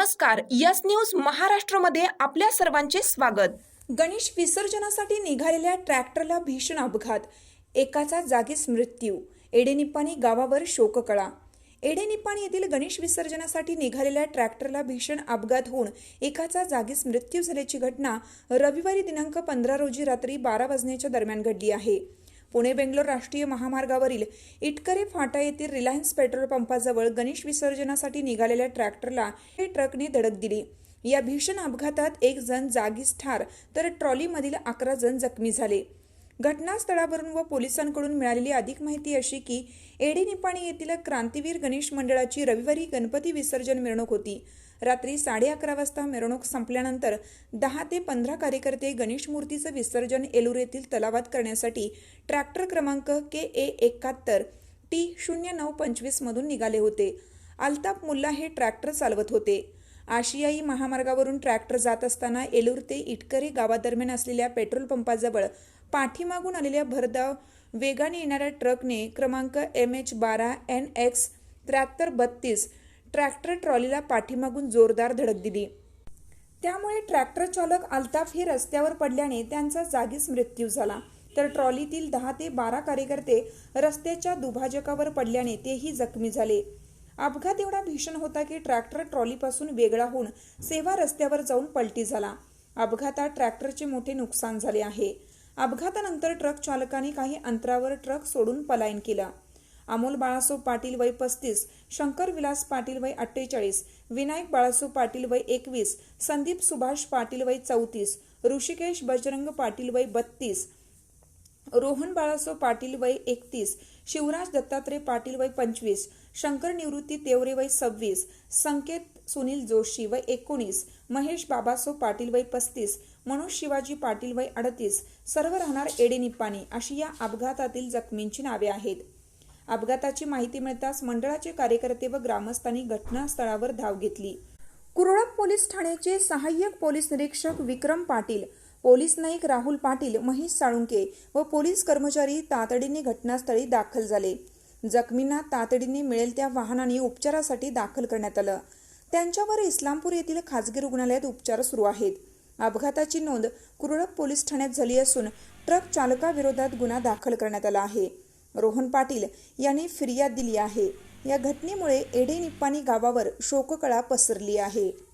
नमस्कार. Yes news महाराष्ट्रमध्ये आपल्या सर्वांचे स्वागत. गणेश विसर्जनासाठी निघालेल्या ट्रॅक्टरला भीषण अपघात. एकाचा जागीच मृत्यू. एडेनिपाणी गावावर शोककळा. एडेनिपाणी येथील गणेश विसर्जनासाठी निघालेल्या ट्रॅक्टरला भीषण अपघात होऊन एकाचा जागीच मृत्यू झाल्याची घटना रविवारी दिनांक पंधरा रोजी रात्री बारा वाजण्याच्या दरम्यान घडली आहे. पुणे बेंगलोर राष्ट्रीय महामार्गावरील इटकरे फाटा येथील रिलायन्स पेट्रोल पंपाजवळ गणेश विसर्जनासाठी निघालेल्या ट्रॅक्टरला हे ट्रकने धडक दिली. या भीषण अपघातात एक जण जागीच ठार तर ट्रॉलीमधील अकरा जण जखमी झाले. घटनास्थळावरून व पोलिसांकडून मिळालेली अधिक माहिती अशी की एडी निपाणी येथील क्रांतीवीर गणेश मंडळाची रविवारी गणपती विसर्जन मिरवणूक होती. रात्री साडे अकरा वाजता मिरवणूक संपल्यानंतर दहा ते पंधरा कार्यकर्ते गणेश मूर्तीचं विसर्जन एलूर येथील तलावात करण्यासाठी ट्रॅक्टर क्रमांक के ए एकाहत्तर टी शून्य नऊ पंचवीस मधून निघाले होते. अल्ताफ मुल्ला हे ट्रॅक्टर चालवत होते. आशियाई महामार्गावरून ट्रॅक्टर जात असताना एलूर ते इटकरी गावादरम्यान असलेल्या पेट्रोल पंपाजवळ पाठीमागून आलेल्या भरधाव वेगाने येणाऱ्या ट्रकने क्रमांक एम एच बारा एन एक्स त्र्याहत्तर बत्तीस ट्रॅक्टर ट्रॉलीला पाठीमागून जोरदार धडक दिली. त्यामुळे ट्रॅक्टर चालक अल्ताफ हे रस्त्यावर पडल्याने त्यांचा जागीच मृत्यू झाला. तर ट्रॉलीतील दहा ते बारा कार्यकर्ते रस्त्याच्या दुभाजकावर पडल्याने तेही जखमी झाले. अपघात एवढा भीषण होता की ट्रॅक्टर ट्रॉलीपासून वेगळा होऊन सेवा रस्त्यावर जाऊन पलटी झाला. अपघातात ट्रॅक्टरचे मोठे नुकसान झाले आहे. अपघातानंतर ट्रक चालकाने काही अंतरावर ट्रक सोडून पलायन केला. अमोल बाळासो पाटील वय पस्तीस शंकर विलास पाटील वय अठ्ठेचाळीस विनायक बाळासो पाटील वय एकवीस संदीप सुभाष पाटील वय चौतीस ऋषिकेश बजरंग पाटील वय बत्तीस रोहन बाळासो पाटील वय एकतीस शिवराज दत्तात्रय पाटील वय पंचवीस शंकर निवृत्ती तेवरे वय सव्वीस संकेत सुनील जोशी वय एकोणीस महेश बाबासो पाटील वय पस्तीस मनोज शिवाजी पाटील वय अडतीस सर्व राहणार एडेनिप्पाणी अशी या अपघातातील जखमींची नावे आहेत. अपघाताची माहिती मिळताच मंडळाचे कार्यकर्ते व ग्रामस्थांनी घटनास्थळावर धाव घेतली. कुरळप पोलीस ठाण्याचे सहाय्यक पोलीस निरीक्षक विक्रम पाटील पोलीस नाईक राहुल पाटील महेश साळुंके व पोलीस कर्मचारी तातडीने घटनास्थळी दाखल झाले. जखमींना तातडीने मिळेल त्या वाहनाने उपचारासाठी दाखल करण्यात आलं. त्यांच्यावर इस्लामपूर येथील खासगी रुग्णालयात उपचार सुरू आहेत. अपघाताची नोंद कुरळप पोलीस ठाण्यात झाली असून ट्रक चालकाविरोधात गुन्हा दाखल करण्यात आला आहे. रोहन पाटील यांनी फिर्याद दिली आहे. या घटनेमुळे एडे निप्पाणी गावावर शोककळा पसरली आहे.